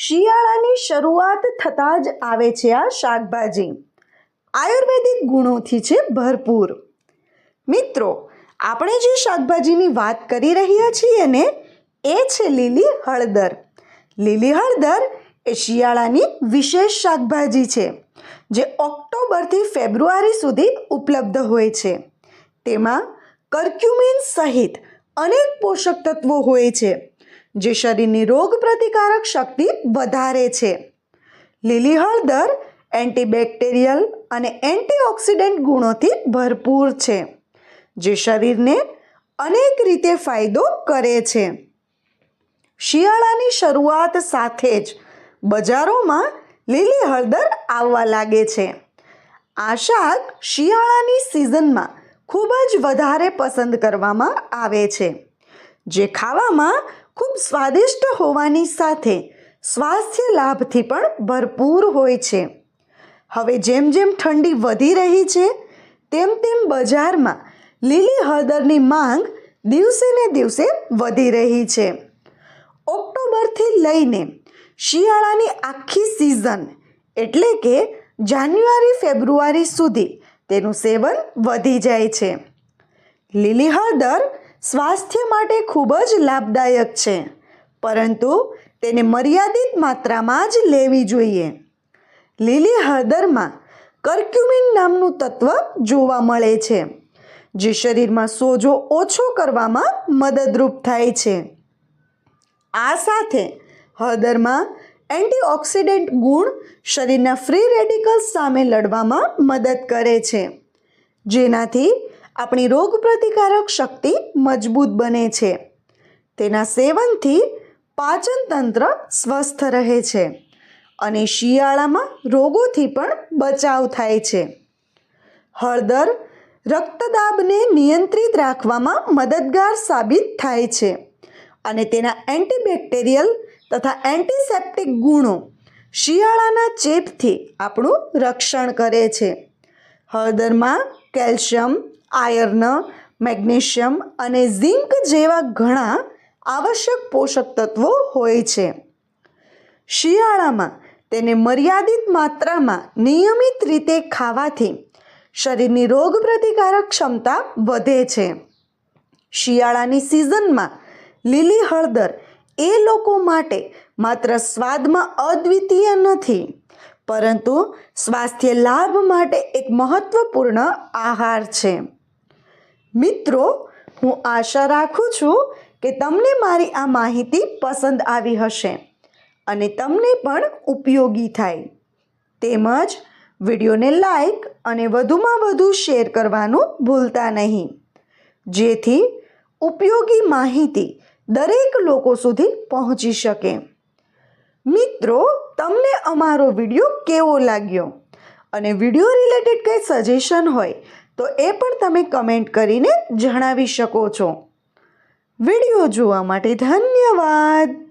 શિયાળાની શરૂઆત થતાં જ આવે છે આ શાકભાજી. આયુર્વેદિક ગુણોથી છે ભરપૂર. મિત્રો, આપણે જે શાકભાજીની વાત કરી રહ્યા છીએ ને, એ છે લીલી હળદર. લીલી હળદર એ શિયાળાની વિશેષ શાકભાજી છે, જે ઓક્ટોબરથી ફેબ્રુઆરી સુધી ઉપલબ્ધ હોય છે. તેમાં કર્ક્યુમિન સહિત અનેક પોષક તત્વો હોય છે. જે શરીરની રોગ પ્રતિકારક શક્તિ વધારે છે. લીલી હળદર, એન્ટીબેક્ટેરિયલ અને એન્ટીઓક્સિડન્ટ ગુણોથી ભરપૂર છે, જે શરીરને અનેક રીતે ફાયદો કરે છે. શિયાળાની શરૂઆત સાથે જ બજારોમાં લીલી હળદર આવવા લાગે છે. આ શાક શિયાળાની સિઝનમાં ખૂબ જ વધારે પસંદ કરવામાં આવે છે, જે ખાવામાં ખૂબ સ્વાદિષ્ટ હોવાની સાથે સ્વાસ્થ્ય લાભથી પણ ભરપૂર હોય છે. હવે જેમ જેમ ઠંડી વધી રહી છે, તેમ તેમ બજારમાં લીલી હળદરની માંગ દિવસે ને દિવસે વધી રહી છે. ઓક્ટોબરથી લઈને શિયાળાની આખી સિઝન એટલે કે જાન્યુઆરી, ફેબ્રુઆરી સુધી તેનું સેવન વધી જાય છે. લીલી હળદર સ્વાસ્થ્ય માટે ખૂબ જ લાભદાયક છે, પરંતુ તેને મર્યાદિત માત્રામાં જ લેવી જોઈએ. લીલી હળદરમાં કર્ક્યુમિન નામનું તત્વ જોવા મળે છે, જે શરીરમાં સોજો ઓછો કરવામાં મદદરૂપ થાય છે. આ સાથે હળદરમાં એન્ટીઓક્સિડન્ટ ગુણ શરીરના ફ્રી રેડિકલ્સ સામે લડવામાં મદદ કરે છે, જેનાથી આપણી રોગ પ્રતિકારક શક્તિ મજબૂત બને છે. તેના સેવનથી પાચન તંત્ર સ્વસ્થ રહે છે અને શિયાળામાં રોગોથી પણ બચાવ થાય છે. હળદર રક્તદાબને નિયંત્રિત રાખવામાં મદદગાર સાબિત થાય છે અને તેના એન્ટીબેક્ટેરિયલ તથા એન્ટિસેપ્ટિક ગુણો શિયાળાના ચેપથી આપણું રક્ષણ કરે છે. હળદરમાં કેલ્શિયમ, આયર્ન મેગ્નેશિયમ અને ઝિંક જેવા ઘણા આવશ્યક પોષક તત્વો હોય છે. શિયાળામાં તેને મર્યાદિત માત્રામાં નિયમિત રીતે ખાવાથી શરીરની રોગ પ્રતિકારક ક્ષમતા વધે છે. શિયાળાની સિઝનમાં લીલી હળદર એ લોકો માટે માત્ર સ્વાદમાં અદ્વિતીય નથી, પરંતુ સ્વાસ્થ્ય લાભ માટે એક મહત્વપૂર્ણ આહાર છે. મિત્રો, હું આશા રાખું છું કે તમને મારી આ માહિતી પસંદ આવી હશે અને તમને પણ ઉપયોગી થાય. તેમજ વિડીયોને લાઈક અને વધુમાં વધુ શેર કરવાનું ભૂલતા નહીં. જેથી ઉપયોગી માહિતી દરેક લોકો સુધી પહોંચી શકે. મિત્રો, તમને અમારો વીડિયો કેવો લાગ્યો? અને વીડિયો રિલેટેડ કંઈ સજેશન હોય તો એ પણ તમે કમેન્ટ કરીને જણાવી શકો છો. વીડિયો જોવા માટે ધન્યવાદ.